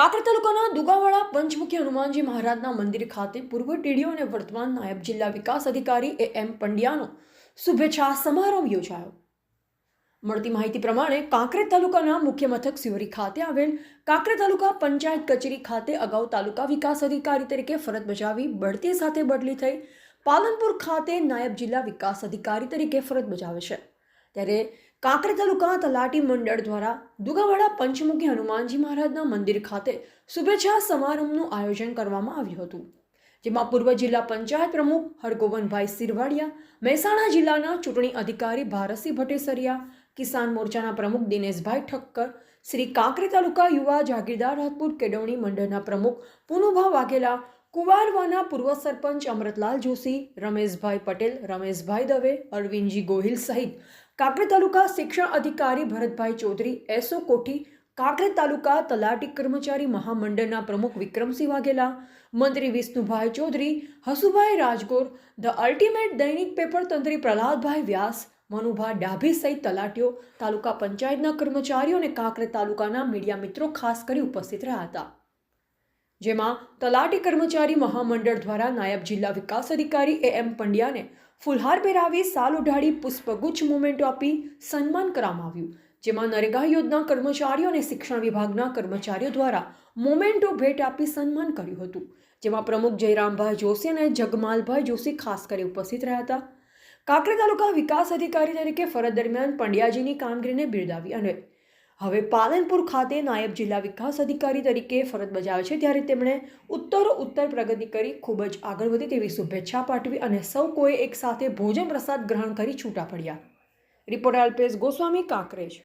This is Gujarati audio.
કાંકરા તાલુકાના દુગાવાડા પંચમુખી હનુમાનજી મહારાજના મંદિર ખાતે પૂર્વ ટીડીઓ અને વર્તમાન નાયબ જિલ્લા વિકાસ અધિકારી એ એમ પંડ્યાનો શુભેચ્છા સમારોહ યોજાયો. મળતી માહિતી પ્રમાણે કાંકરેજ તાલુકાના મુખ્ય મથક સિવરી ખાતે આવેલ કાંકરેજ તાલુકા પંચાયત કચેરી ખાતે અગાઉ તાલુકા વિકાસ અધિકારી તરીકે ફરજ બજાવી બઢતી સાથે બદલી થઈ પાલનપુર ખાતે નાયબ જિલ્લા વિકાસ અધિકારી તરીકે ફરજ બજાવે છે. ત્યારે કાંકરેજ તાલુકા તલાટી મંડળ દ્વારા દુગાવાડા પંચમુખી હનુમાનજી મહારાજના મંદિર ખાતે શુભેચ્છા સમારંભનું આયોજન કરવામાં આવ્યું હતું, જેમાં પૂર્વ જિલ્લા પંચાયત પ્રમુખ હરગોવનભાઈ સિરવાડિયા, મહેસાણા જિલ્લાના ચૂંટણી અધિકારી ભારતસિંહ ભટ્ટેસરિયા કિસાન મોરચાના પ્રમુખ દિનેશભાઈ ઠક્કર, શ્રી કાંકરે તાલુકા યુવા જાગીરદાર રાજપૂત કેળવણી મંડળના પ્રમુખ પુનુભા વાઘેલા, કુવારવાના પૂર્વ સરપંચ અમૃતલાલ જોશી, રમેશભાઈ પટેલ, રમેશભાઈ દવે, અરવિંદજી ગોહિલ સહિત કાંકરે તાલુકા શિક્ષણ અધિકારી ભરતભાઈ ચૌધરી, એસો કોઠી કાંકરે તાલુકા તલાટી કર્મચારી મહામંડળના પ્રમુખ વિક્રમસિંહ વાઘેલા, મંત્રી વિષ્ણુભાઈ ચૌધરી, હસુભાઈ રાજગોર, ધ અલ્ટિમેટ દૈનિક પેપર તંત્રી પ્રહલાદભાઈ વ્યાસ મનુભા ડાભી સહિત તલાટીઓ, તાલુકા પંચાયતના કર્મચારીઓ અને કાંકરે તાલુકાના મીડિયા મિત્રો ખાસ કરી ઉપસ્થિત રહ્યા હતા. જેમાં તલાટી કર્મચારી મહામંડળ દ્વારા નાયબ જિલ્લા વિકાસ અધિકારી એ એમ પંડ્યાને ફુલહાર પહેરાવી સાલ ઉઢાડી પુષ્પગુચ્છ મુમેન્ટો આપી સન્માન કરવામાં આવ્યું. જેમાં નરેગા યોજના કર્મચારીઓ અને શિક્ષણ વિભાગના કર્મચારીઓ દ્વારા મોમેન્ટો ભેટ આપી સન્માન કર્યું હતું. જેમાં પ્રમુખ જયરામભાઈ જોશી અને જગમાલભાઈ જોશી ખાસ કરી ઉપસ્થિત રહ્યા હતા. કાંકરે તાલુકા વિકાસ અધિકારી તરીકે ફરજ દરમિયાન પંડ્યાજીની કામગીરીને બિરદાવી અને હવે પાલનપુર ખાતે નાયબ જિલ્લા વિકાસ અધિકારી તરીકે ફરજ બજાવે છે, ત્યારે તેમણે ઉત્તરો ઉત્તર પ્રગતિ કરી, ખૂબ જ આગળ વધી તેવી શુભેચ્છા પાઠવી અને સૌ કોઈ એક સાથે ભોજન પ્રસાદ ગ્રહણ કરી છૂટા પડ્યા. રિપોર્ટર અલ્પેશ ગોસ્વામી, કાંકરેજ.